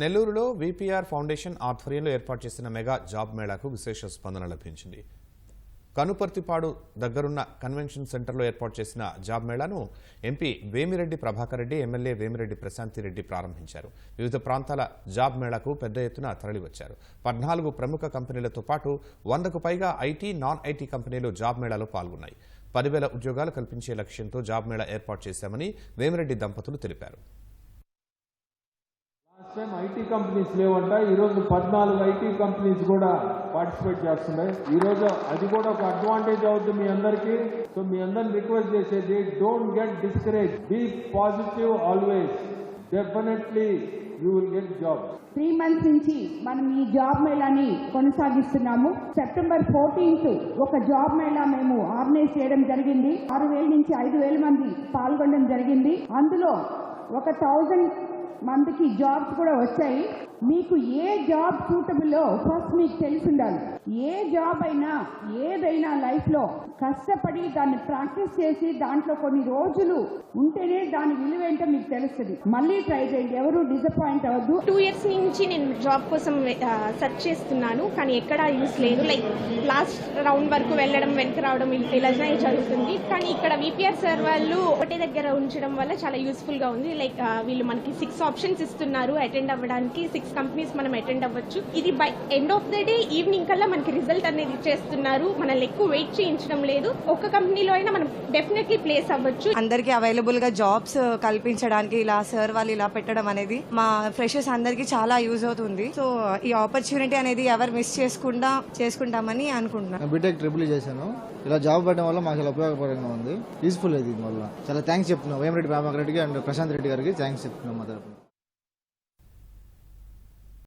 నెల్లూరులో VPR foundation ఆధ్వర్యంలో ఏర్పాటు చేసిన మెగా జాబ్ మేళాకు విశేష స్పందన లభించింది. కనుపర్తిపాడు దగ్గరున్న కన్వెన్షన్ సెంటర్లో ఏర్పాటు చేసిన జాబ్ మేళాను ఎంపీ వేమిరెడ్డి ప్రభాకర్ రెడ్డి ఎమ్మెల్యే వేమిరెడ్డి ప్రశాంతి రెడ్డి ప్రారంభించారు. వివిధ ప్రాంతాల జాబ్ మేళాకు పెద్ద ఎత్తున తరలివచ్చారు. పద్నాలుగు ప్రముఖ కంపెనీలతో పాటు వందకు పైగా ఐటీ నాన్ ఐటీ కంపెనీలు జాబ్ మేళాలో పాల్గొన్నాయి. పదివేల ఉద్యోగాలు కల్పించే లక్ష్యంతో జాబ్ మేళా ఏర్పాటు చేశామని వేమిరెడ్డి దంపతులు తెలిపారు. లాస్ట్ టైం ఐటీ కంపెనీస్ లేవంట. ఈరోజు పద్నాలుగు ఐటీ కంపెనీస్ కూడా పార్టిసిపేట్ చేస్తున్నాయి. ఈరోజు అది కూడా ఒక అడ్వాంటేజ్ అవుతుంది మీ అందరికీ. సో మీ అందరిని రిక్వెస్ట్ చేసేది don't get discourage be positive always definitely you will get job three months నుంచి మనం ఈ జాబ్ మేళాని కొనసాగిస్తున్నాము. సెప్టెంబర్ ఫోర్టీన్త్ ఒక జాబ్ మేళా మేము ఆర్గనైజ్ చేయడం జరిగింది. ఆరు వేల నుంచి ఐదు వేల మంది పాల్గొనడం జరిగింది. అందులో ఒక థౌజండ్ మందికి జాబ్స్ కూడా వచ్చాయి మీకు ఏ జాబ్ సూటబుల్లో ఫస్ట్ మీకు తెలిసి ఉండాలి. ఏ జాబ్ అయినా ఏదైనా లైఫ్లో కష్టపడి దాన్ని ప్రాక్టీస్ చేసి దాంట్లో కొన్ని రోజులు ఉంటేనే దాని విలువ ఏంటో మీకు తెలుస్తుంది. మళ్ళీ ట్రై చేయండి. ఎవరు డిసప్పాయింట్ అవ్వద్దు. టూ ఇయర్స్ నుంచి నేను జాబ్ కోసం సెర్చ్ చేస్తున్నాను. కానీ ఎక్కడా యూస్ లేదు. లైక్ లాస్ట్ రౌండ్ వరకు వెళ్ళడం వెనక రావడం ఇల్- ఇలానే జరుగుతుంది. కానీ ఇక్కడ విపిఆర్ సార్ వాళ్ళు ఒకటే దగ్గర ఉంచడం వల్ల చాలా యూస్ఫుల్గా ఉంది. లైక్ వీళ్ళు మనకి సిక్స్ ఆప్షన్స్ ఇస్తున్నారు అటెండ్ అవ్వడానికి. సిక్స్ కంపెనీస్ మనం అటెండ్ అవ్వచ్చు. ఇది by end of the day evening కల్లా మనకి రిజల్ట్ అనేది ఇచ్చేస్తున్నారు. మనల్ని ఎక్కువ వెయిట్ చేయించడం లేదు. ఒక కంపెనీలో అయినా మనం డెఫినెట్లీ ప్లేస్ అవ్వచ్చు. అందరికీ అవైలబుల్గా జాబ్స్ కల్పించడానికి ఇలా సార్ వాళ్ళు ఇలా పెట్టడం అనేది మా ఫ్రెషర్స్ అందరికీ చాలా యూజ్ అవుతుంది. సో ఈ ఆపర్చునిటీ అనేది ఎవరు మిస్ చేసుకుండా చేసుకుంటామని అనుకుంటున్నాను నేను బీటెక్ ట్రిపుల్ చేశాను. ఇలా జాబ్ పెట్టడం వల్ల మాకు చాలా ఉపయోగకరంగా ఉంది. యూస్ఫుల్ ఇది వల్ల. చాలా థ్యాంక్స్ చెప్తున్నాం వేమిరెడ్డి ప్రభాకర్ రెడ్డికి అండ్ ప్రశాంత్ రెడ్డి గారికి థ్యాంక్స్ చెప్తున్నాం మా తరపున.